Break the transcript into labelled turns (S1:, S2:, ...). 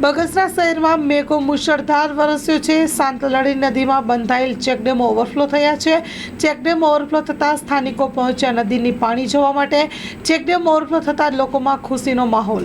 S1: બગસરા શહેરમાં મેઘો મુશળધાર વરસ્યો છે. સાંતલડી નદીમાં બંધાયેલ ચેકડેમ ઓવરફ્લો થયા છે. ચેકડેમ ઓવરફ્લો થતાં સ્થાનિકો પહોંચ્યા નદીની પાણી જોવા માટે. ચેકડેમ ઓવરફ્લો થતાં લોકોમાં ખુશીનો માહોલ.